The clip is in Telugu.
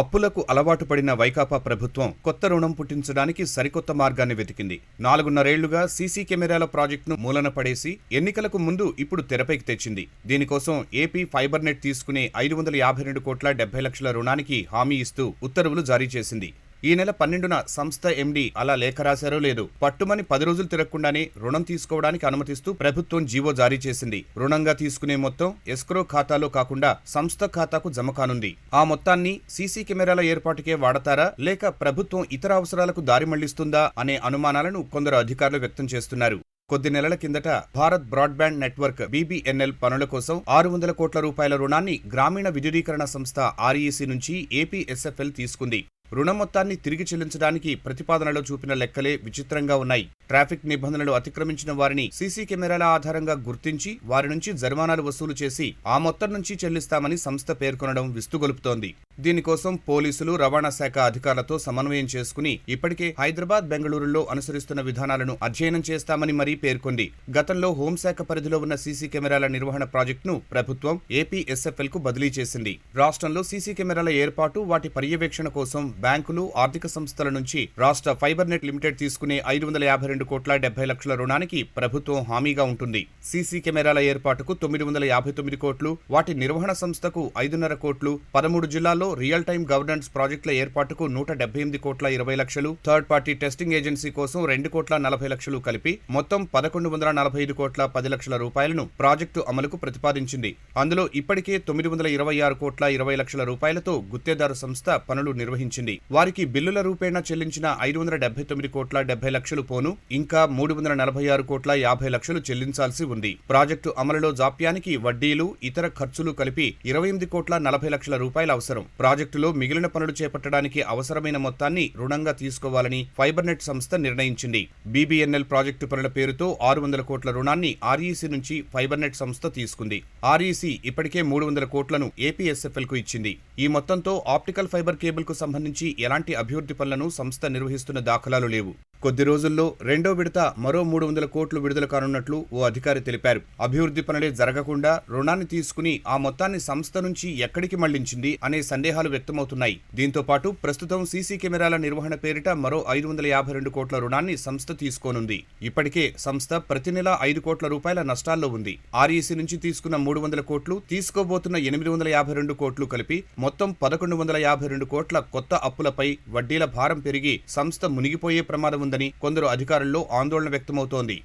అప్పులకు అలవాటు పడిన వైకాపా ప్రభుత్వం కొత్త రుణం పుట్టించడానికి సరికొత్త మార్గాన్ని వెతికింది. నాలుగున్నరేళ్ళుగా సీసీ కెమెరాల ప్రాజెక్టును మూలన పడేసి ఎన్నికలకు ముందు ఇప్పుడు తెరపైకి తెచ్చింది. దీనికోసం ఏపీ ఫైబర్ నెట్ తీసుకునే ఐదు వందల యాభై రెండు కోట్ల డెబ్బై లక్షల రుణానికి హామీ ఇస్తూ ఉత్తర్వులు జారీ చేసింది. ఈ నెల పన్నెండున సంస్థ ఎండీ అలా లేఖ రాశారో లేదు పట్టుమని పది రోజులు తిరగకుండానే రుణం తీసుకోవడానికి అనుమతిస్తూ ప్రభుత్వం జీవో జారీ చేసింది. రుణంగా తీసుకునే మొత్తం ఎస్క్రో ఖాతాలో కాకుండా సంస్థ ఖాతాకు జమ కానుంది. ఆ మొత్తాన్ని సీసీ కెమెరాల ఏర్పాటుకే వాడతారా? లేక ప్రభుత్వం ఇతర అవసరాలకు దారి మళ్ళిస్తుందా అనే అనుమానాలను కొందరు అధికారులు వ్యక్తం చేస్తున్నారు. కొద్ది నెలల కిందట భారత్ బ్రాడ్బ్యాండ్ నెట్వర్క్ బీబీఎన్ఎల్ పనుల కోసం ఆరు వందల కోట్ల రూపాయల రుణాన్ని గ్రామీణ విద్యుదీకరణ సంస్థ ఆర్ఈసీ నుంచి ఏపీఎస్ఎఫ్ఎల్ తీసుకుంది. రుణ మొత్తాన్ని తిరిగి చెల్లించడానికి ప్రతిపాదనలో చూపిన లెక్కలే విచిత్రంగా ఉన్నాయి. ట్రాఫిక్ నిబంధనలు అతిక్రమించిన వారిని సీసీ కెమెరాల ఆధారంగా గుర్తించి వారి నుంచి జరిమానాలు వసూలు చేసి ఆ మొత్తం నుంచి చెల్లిస్తామని సంస్థ పేర్కొనడం విస్తుగొలుపుతోంది. దీనికోసం పోలీసులు రవాణా శాఖ అధికారులతో సమన్వయం చేసుకుని ఇప్పటికే హైదరాబాద్ బెంగళూరులో అనుసరిస్తున్న విధానాలను అధ్యయనం చేస్తామని మరీ పేర్కొంది. గతంలో హోంశాఖ పరిధిలో ఉన్న సీసీ కెమెరాల నిర్వహణ ప్రాజెక్టును ప్రభుత్వం ఏపీఎస్ఎఫ్ఎల్కు బదిలీ చేసింది. రాష్ట్రంలో సీసీ కెమెరాల ఏర్పాటు వాటి పర్యవేక్షణ కోసం బ్యాంకులు ఆర్థిక సంస్థల నుంచి రాష్ట్ర ఫైబర్ నెట్ లిమిటెడ్ తీసుకునే ఐదు వందల యాభై రెండు కోట్ల డెబ్బై లక్షల రుణానికి ప్రభుత్వం హామీగా ఉంటుంది. సీసీ కెమెరాల ఏర్పాటుకు తొమ్మిది వందల యాభై తొమ్మిది కోట్లు వాటి నిర్వహణ సంస్థకు ఐదున్నర కోట్లు పదమూడు జిల్లాల్లో రియల్ టైం గవర్నెన్స్ ప్రాజెక్టుల ఏర్పాటుకు నూట డెబ్బై ఎనిమిది కోట్ల ఇరవై లక్షలు థర్డ్ పార్టీ టెస్టింగ్ ఏజెన్సీ కోసం రెండు కోట్ల నలభై లక్షలు కలిపి మొత్తం పదకొండు వందల నలభై ఐదు కోట్ల పది లక్షల రూపాయలను ప్రాజెక్టు అమలుకు ప్రతిపాదించింది. అందులో ఇప్పటికే తొమ్మిది వందల ఇరవై ఆరు కోట్ల ఇరవై లక్షల రూపాయలతో గుత్తేదారు సంస్థ పనులు నిర్వహించింది. వారికి బిల్లుల రూపేణా చెల్లించిన ఐదు వందల డెబ్బై తొమ్మిది కోట్ల డెబ్బై లక్షలు పోను ఇంకా మూడు వందల నలభై ఆరు కోట్ల యాభై లక్షలు చెల్లించాల్సి ఉంది. ప్రాజెక్టు అమలులో జాప్యానికి వడ్డీలు ఇతర ఖర్చులు కలిపి ఇరవై ఎనిమిది కోట్ల నలభై లక్షల రూపాయలు అవసరం. ప్రాజెక్టులో మిగిలిన పనులు చేపట్టడానికి అవసరమైన మొత్తాన్ని రుణంగా తీసుకోవాలని ఫైబర్ నెట్ సంస్థ నిర్ణయించింది. బీబీఎన్ఎల్ ప్రాజెక్టు పనుల పేరుతో ఆరు వందల కోట్ల రుణాన్ని ఆర్ఈసీ నుంచి ఫైబర్నెట్ సంస్థ తీసుకుంది. ఆర్ఈసీ ఇప్పటికే మూడు వందల కోట్లను ఏపీఎస్ఎఫ్ఎల్కు ఇచ్చింది. ఈ మొత్తంతో ఆప్టికల్ ఫైబర్ కేబుల్కు సంబంధించి ఎలాంటి అభివృద్ధి పనులను సంస్థ నిర్వహిస్తున్న దాఖలాలు లేవు. కొద్ది రోజుల్లో రెండో విడత మరో మూడు వందల కోట్లు విడుదల కానున్నట్లు ఓ అధికారి తెలిపారు. అభివృద్ధి పనులే జరగకుండా రుణాన్ని తీసుకుని ఆ మొత్తాన్ని సంస్థ నుంచి ఎక్కడికి మళ్ళించింది అనే సందేహాలు వ్యక్తమవుతున్నాయి. దీంతో పాటు ప్రస్తుతం సీసీ కెమెరాల నిర్వహణ పేరిట మరో ఐదు వందల యాభై రెండు కోట్ల రుణాన్ని సంస్థ తీసుకోనుంది. ఇప్పటికే సంస్థ ప్రతి నెల ఐదు కోట్ల రూపాయల నష్టాల్లో ఉంది. ఆర్ఈసీ నుంచి తీసుకున్న మూడు వందల కోట్లు తీసుకోబోతున్న ఎనిమిది వందల యాభై రెండు కోట్లు కలిపి మొత్తం పదకొండు వందల యాభై రెండు కోట్ల కొత్త అప్పులపై వడ్డీల భారం పెరిగి సంస్థ మునిగిపోయే ప్రమాదం ఉందని కొందరు అధికారుల్లో ఆందోళన వ్యక్తమవుతోంది.